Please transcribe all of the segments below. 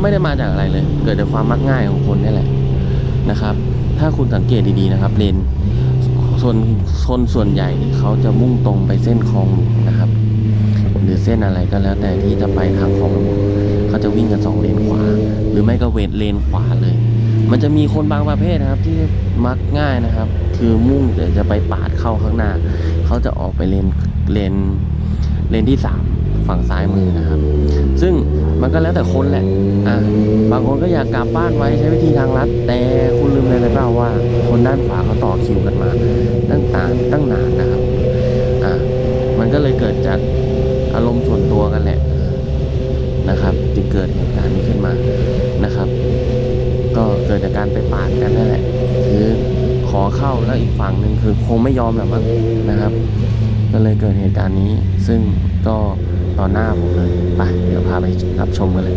เหตุก็ไม่ได้มาจากอะไรเลย เกิดจากความมักง่ายของคนนี่แหละนะครับ ถ้าคุณสังเกตดีๆนะครับ เลนส่วนคนส่วนใหญ่เขาจะมุ่งตรงไปเส้นคลองนะครับ หรือเส้นอะไรก็แล้วแต่ที่จะไปทางคลองหลวงเขาจะวิ่งกันสองเลนขวา หรือไม่ก็เวทเลนขวาเลย มันจะมีคนบางประเภทนะครับที่มักง่ายนะครับ คือมุ่งแต่จะไปปาดเข้าข้างหน้า เขาจะออกไปเลนเลนเลนที่สาม ฝั่งซ้ายมือนะครับ ซึ่งมันก็แล้วแต่คนแหละอะบางคนก็อยากกลับบ้านไว้ใช้วิธีทางลัด แต่คุณลืมเลยหรือเปล่าว่า คนด้านขวาเขาต่อคิวกันมาตั้งตานตั้งนานนะครับอะมันก็เลยเกิดจากอารมณ์ส่วนตัวกันแหละนะครับจึงเกิดเหตุการณ์นี้ขึ้นมานะครับ ก็เกิดจากการไปปาดกันนั่นแหละ คือขอเข้าแล้วอีกฝั่งหนึ่งคือคงไม่ยอมแหละมั้งนะครับ ก็เลยเกิดเหตุการณ์นี้ ซึ่งก็ ตอนหน้าผมเลยไปเดี๋ยวพาไปรับชมกันเลย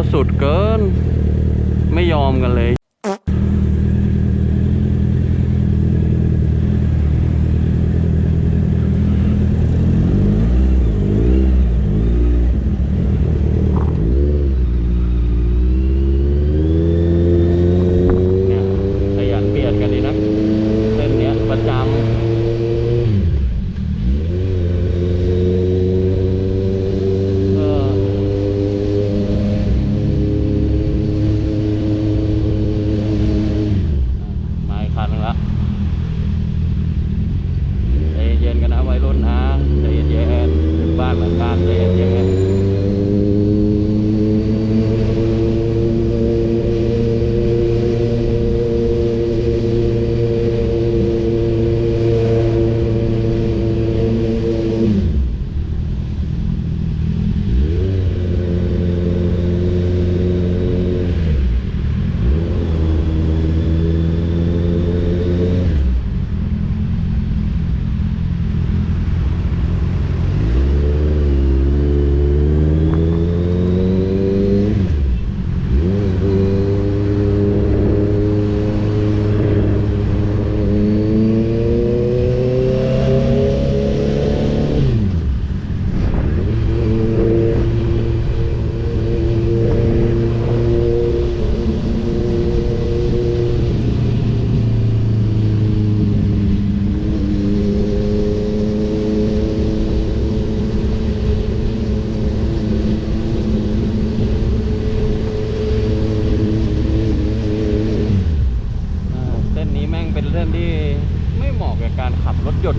ก็สุดเกิน ไม่ยอมกันเลย también.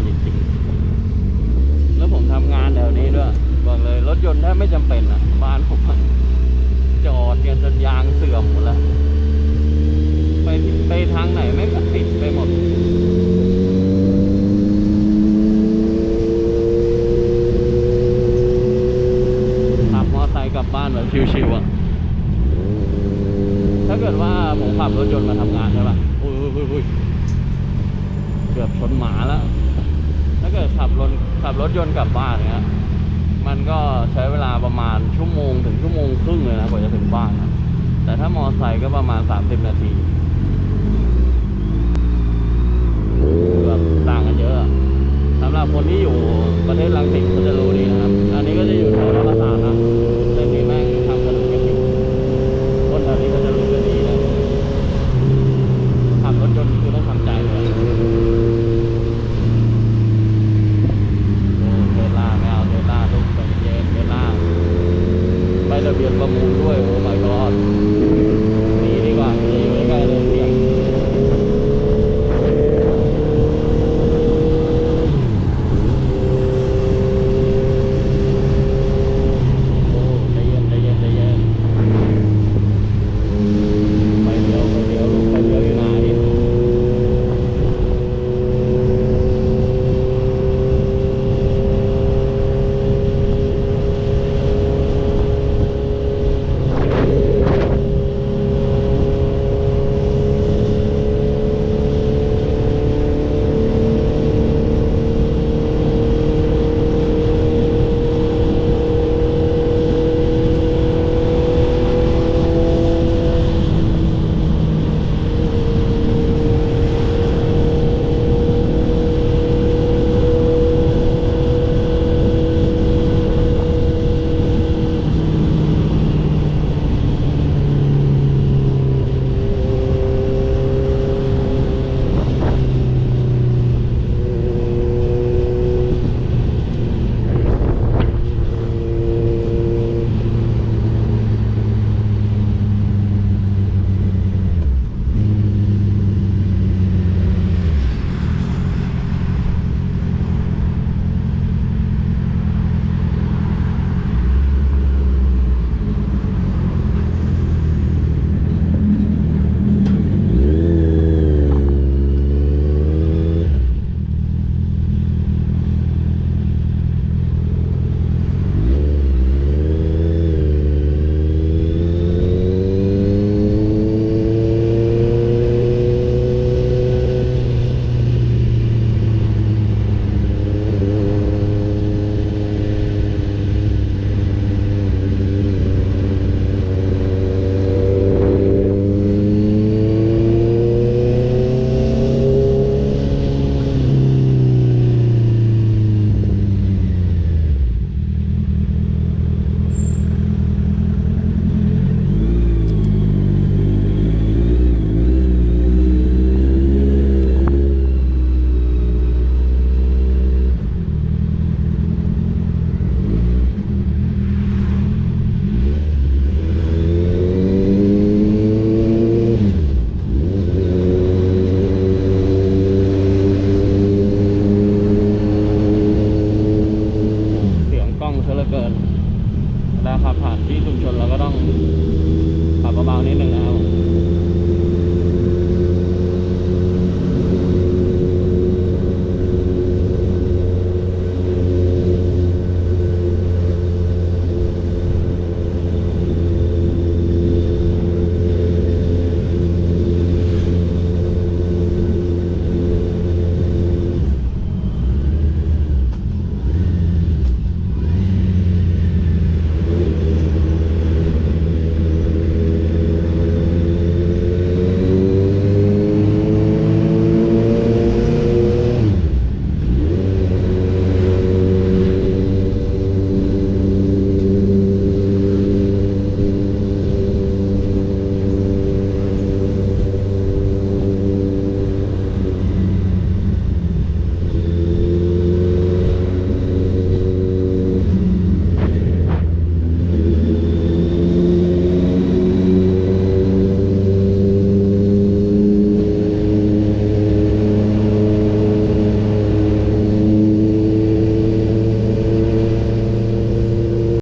ขับรถยนต์จริงๆ แล้วผมทำงานแถวนี้ด้วย บอกเลยรถยนต์แทบไม่จำเป็นอะ บ้านผมจอดกันจนยางเสื่อมหมดแล้ว ไปไปทางไหนไม่ก็ติดไปหมดขับมอไซค์กลับบ้านแบบชิวๆอะถ้าเกิดว่าผมขับรถยนต์มาทำงานใช่ป่ะอุ้ยอุ้ยอุ้ยเกือบชนหมาแล้วาเกิดขับรถขับรถยนต์กลับบ้านเนี้ยมันก็ใช้เวลาประมาณชั่วโมงถึงชั่วโมงครึ่งเลยนะกว่าจะถึงบ้านนะแต่ถ้ามอไซค์ก็ประมาณสามสิบนาทีแบบต่างกันเยอะสำหรับคนที่อยู่ประเทศลังสิตก็จะรู้ดีนะครับ อันนี้ก็จะอยู่แถว วนประมูลด้วยโอ้ my god